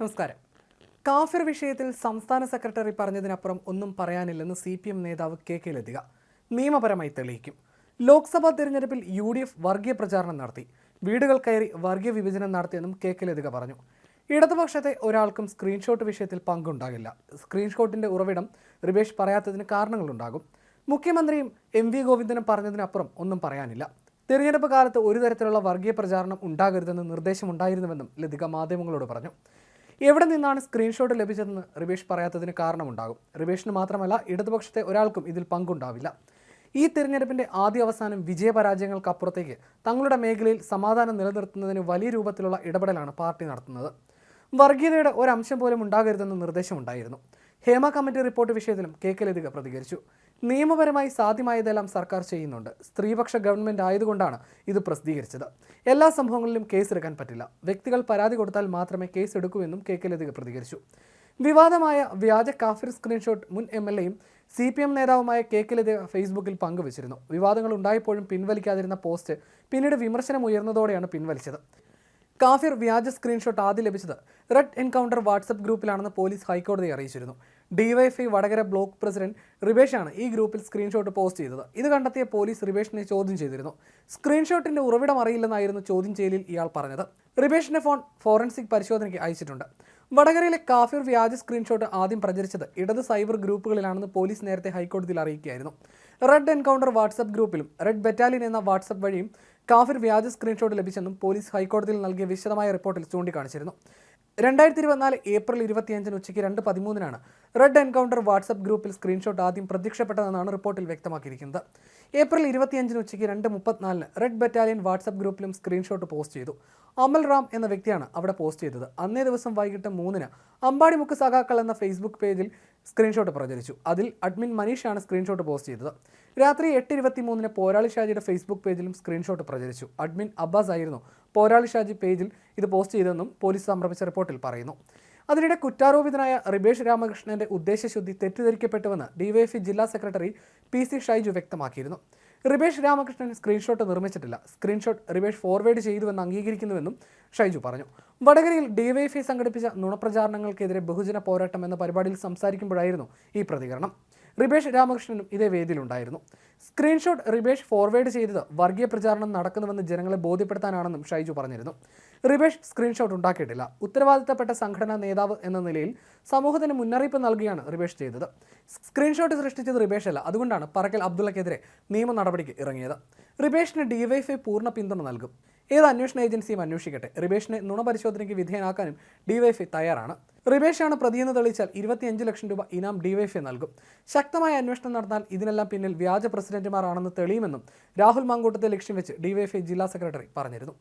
നമസ്കാരം. കാഫിർ വിഷയത്തിൽ സംസ്ഥാന സെക്രട്ടറി പറഞ്ഞതിനപ്പുറം ഒന്നും പറയാനില്ലെന്ന് സി പി എം നേതാവ് കെ കെ ലതിക. നിയമപരമായി തെളിയിക്കും. ലോക്സഭാ തെരഞ്ഞെടുപ്പിൽ യു ഡി എഫ് വർഗീയ പ്രചാരണം നടത്തി. വീടുകൾ കയറി വർഗീയ വിഭജനം നടത്തിയെന്നും കെ കെ ലതിക പറഞ്ഞു. ഇടതുപക്ഷത്തെ ഒരാൾക്കും സ്ക്രീൻഷോട്ട് വിഷയത്തിൽ പങ്കുണ്ടാകില്ല. സ്ക്രീൻഷോട്ടിന്റെ ഉറവിടം റിബേഷ് പറയാത്തതിന് കാരണങ്ങളുണ്ടാകും. മുഖ്യമന്ത്രിയും എം വി ഗോവിന്ദനും പറഞ്ഞതിനപ്പുറം ഒന്നും പറയാനില്ല. തിരഞ്ഞെടുപ്പ് കാലത്ത് ഒരു തരത്തിലുള്ള വർഗീയ പ്രചാരണം ഉണ്ടാകരുതെന്ന് നിർദ്ദേശമുണ്ടായിരുന്നുവെന്നും ലതിക മാധ്യമങ്ങളോട് പറഞ്ഞു. എവിടെ നിന്നാണ് സ്ക്രീൻഷോട്ട് ലഭിച്ചതെന്ന് റിവേഷ് പറയാത്തതിന് കാരണമുണ്ടാകും. റിബേഷിന് മാത്രമല്ല ഇടതുപക്ഷത്തെ ഒരാൾക്കും ഇതിൽ പങ്കുണ്ടാവില്ല. ഈ തിരഞ്ഞെടുപ്പിന്റെ ആദ്യ അവസാനം വിജയപരാജയങ്ങൾക്കപ്പുറത്തേക്ക് തങ്ങളുടെ മേഖലയിൽ സമാധാനം നിലനിർത്തുന്നതിന് വലിയ രൂപത്തിലുള്ള ഇടപെടലാണ് പാർട്ടി നടത്തുന്നത്. വർഗീയതയുടെ ഒരംശം പോലും ഉണ്ടാകരുതെന്ന് നിർദ്ദേശമുണ്ടായിരുന്നു. ഹേമ കമ്മിറ്റി റിപ്പോർട്ട് വിഷയത്തിലും കെ കെ ലതിക പ്രതികരിച്ചു. നിയമപരമായി സാധ്യമായതെല്ലാം സർക്കാർ ചെയ്യുന്നുണ്ട്. സ്ത്രീപക്ഷ ഗവൺമെന്റ് ആയതുകൊണ്ടാണ് ഇത് പ്രസിദ്ധീകരിച്ചത്. എല്ലാ സംഭവങ്ങളിലും കേസെടുക്കാൻ പറ്റില്ല. വ്യക്തികൾ പരാതി കൊടുത്താൽ മാത്രമേ കേസ് എടുക്കൂ കെ കെ ലതിക പ്രതികരിച്ചു. വിവാദമായ വ്യാജ കാഫിർ സ്ക്രീൻഷോട്ട് മുൻ എം എൽ എയും സി പി എം നേതാവുമായ കെ കെ ലതിക ഫേസ്ബുക്കിൽ പങ്കുവച്ചിരുന്നു. വിവാദങ്ങൾ ഉണ്ടായപ്പോഴും പിൻവലിക്കാതിരുന്ന പോസ്റ്റ് പിന്നീട് വിമർശനം ഉയർന്നതോടെയാണ് പിൻവലിച്ചത്. കാഫിർ വ്യാജ സ്ക്രീൻഷോട്ട് ആദ്യം ലഭിച്ചത് റെഡ് എൻകൗണ്ടർ വാട്സപ്പ് ഗ്രൂപ്പിലാണെന്ന് പോലീസ് ഹൈക്കോടതിയെ അറിയിച്ചിരുന്നു. ഡിവൈഎഫ്ഐ വടകര ബ്ലോക്ക് പ്രസിഡന്റ് റിവേഷാണ് ഈ ഗ്രൂപ്പിൽ സ്ക്രീൻഷോട്ട് പോസ്റ്റ് ചെയ്തത്. ഇത് കണ്ടെത്തിയ പോലീസ് റിബേഷിനെ ചോദ്യം ചെയ്തിരുന്നു. സ്ക്രീൻഷോട്ടിന്റെ ഉറവിടം അറിയില്ലെന്നായിരുന്നു ചോദ്യം ചെയ്യലിൽ ഇയാൾ പറഞ്ഞത്. റിബേഷിന്റെ ഫോൺ ഫോറൻസിക് പരിശോധനയ്ക്ക് അയച്ചിട്ടുണ്ട്. വടകരയിലെ കാഫിർ വ്യാജ സ്ക്രീൻഷോട്ട് ആദ്യം പ്രചരിച്ചത് ഇടത് സൈബർ ഗ്രൂപ്പുകളിലാണെന്ന് പോലീസ് നേരത്തെ ഹൈക്കോടതിയിൽ അറിയിക്കുകയായിരുന്നു. റെഡ് എൻകൗണ്ടർ വാട്സപ്പ് ഗ്രൂപ്പിലും റെഡ് ബറ്റാലിയൻ എന്ന വാട്സപ്പ് വഴിയും കാഫിർ വ്യാജ സ്ക്രീൻഷോട്ട് ലഭിച്ചെന്നും പോലീസ് ഹൈക്കോടതിയിൽ നൽകിയ വിശദമായ റിപ്പോർട്ടിൽ ചൂണ്ടിക്കാണിച്ചിരുന്നു. രണ്ടായിരത്തി ഇരുപത്തിനാല് ഏപ്രിൽ ഇരുപത്തിയഞ്ചിന് ഉച്ചയ്ക്ക് രണ്ട് പതിമൂന്നിനാണ് റെഡ് എൻകൗണ്ടർ വാട്സപ്പ് ഗ്രൂപ്പിൽ സ്ക്രീൻഷോട്ട് ആദ്യം പ്രത്യക്ഷപ്പെട്ടതെന്നാണ് റിപ്പോർട്ടിൽ വ്യക്തമാക്കിയിരിക്കുന്നത്. ഏപ്രിൽ ഇരുപത്തിയഞ്ചിന് ഉച്ചയ്ക്ക് രണ്ട് മുപ്പത്തിനാലിന് റെഡ് ബറ്റാലിയൻ വാട്സപ്പ് ഗ്രൂപ്പിലും സ്ക്രീൻഷോട്ട് പോസ്റ്റ് ചെയ്തു. അമൽ റാം എന്ന വ്യക്തിയാണ് അവിടെ പോസ്റ്റ് ചെയ്തത്. അന്നേ ദിവസം വൈകിട്ട് മൂന്നിന് അമ്പാടിമുക്ക് സഖാക്കൾ എന്ന ഫേസ്ബുക്ക് പേജിൽ സ്ക്രീൻഷോട്ട് പ്രചരിച്ചു. അതിൽ അഡ്മിൻ മനീഷാണ് സ്ക്രീൻഷോട്ട് പോസ്റ്റ് ചെയ്തത്. രാത്രി എട്ട് ഇരുപത്തി മൂന്നിന് പോരാളി ഷാജിയുടെ ഫേസ്ബുക്ക് പേജിലും സ്ക്രീൻഷോട്ട് പ്രചരിച്ചു. അഡ്മിൻ അബ്ബാസ് ആയിരുന്നു പോരാളി ഷാജി പേജിൽ ഇത് പോസ്റ്റ് ചെയ്തെന്നും പോലീസ് സമർപ്പിച്ച റിപ്പോർട്ടിൽ പറയുന്നു. അതിനിടെ കുറ്റാരോപിതനായ റിബേഷ് രാമകൃഷ്ണന്റെ ഉദ്ദേശശുദ്ധി തെറ്റിദ്ധരിക്കപ്പെട്ടുവെന്ന് ഡിവൈഎഫ്ഇ ജില്ലാ സെക്രട്ടറി പി സി ഷൈജു വ്യക്തമാക്കിയിരുന്നു. റിബേഷ് രാമകൃഷ്ണൻ സ്ക്രീൻഷോട്ട് നിർമ്മിച്ചിട്ടില്ല. സ്ക്രീൻഷോട്ട് റിബേഷ് ഫോർവേഡ് ചെയ്തുവെന്ന് അംഗീകരിക്കുന്നുവെന്നും ഷൈജു പറഞ്ഞു. വടകരയിൽ ഡിവൈഎഫ്ഐ സംഘടിപ്പിച്ച നുണപ്രചാരണങ്ങൾക്കെതിരെ ബഹുജന പോരാട്ടം എന്ന പരിപാടിയിൽ സംസാരിക്കുമ്പോഴായിരുന്നു ഈ പ്രതികരണം. റിബേഷ് രാമകൃഷ്ണനും ഇതേ വേദിയിലുണ്ടായിരുന്നു. സ്ക്രീൻഷോട്ട് റിബേഷ് ഫോർവേഡ് ചെയ്തത് വർഗീയ പ്രചാരണം നടക്കുന്നുവെന്ന് ജനങ്ങളെ ബോധ്യപ്പെടുത്താനാണെന്നും ഷൈജു പറഞ്ഞിരുന്നു. റിബേഷ് സ്ക്രീൻഷോട്ട് ഉണ്ടാക്കിയിട്ടില്ല. ഉത്തരവാദിത്തപ്പെട്ട സംഘടനാ നേതാവ് എന്ന നിലയിൽ സമൂഹത്തിന് മുന്നറിയിപ്പ് നൽകുകയാണ് റിബേഷ് ചെയ്തത്. സ്ക്രീൻഷോട്ട് സൃഷ്ടിച്ചത് റിബേഷ് അല്ല. അതുകൊണ്ടാണ് പറക്കൽ അബ്ദുള്ളക്കെതിരെ നിയമ നടപടിക്ക് ഇറങ്ങിയത്. റിബേഷിന് ഡിവൈഎഫ്ഐ പൂർണ പിന്തുണ നൽകും. ഏത് അന്വേഷണ ഏജൻസിയും അന്വേഷിക്കട്ടെ. റിബേഷിനെ നുണപരിശോധനയ്ക്ക് വിധേയനാക്കാനും ഡിവൈഎഫ്ഐ തയ്യാറാണ്. റിബേഷാണ് പ്രതിയെന്ന് തെളിയിച്ചാൽ ഇരുപത്തിയഞ്ച് ലക്ഷം രൂപ ഇനാം ഡിവൈഫ് നൽകും. ശക്തമായ അന്വേഷണം നടന്നാൽ ഇതിനെല്ലാം പിന്നിൽ വ്യാജ പ്രസിഡന്റുമാരാണെന്ന് തെളിയുമെന്നും രാഹുൽ മാങ്കൂട്ടത്തെ ലക്ഷ്യം വെച്ച് ഡിവൈഎഫ്ഐ ജില്ലാ സെക്രട്ടറി പറഞ്ഞിരുന്നു.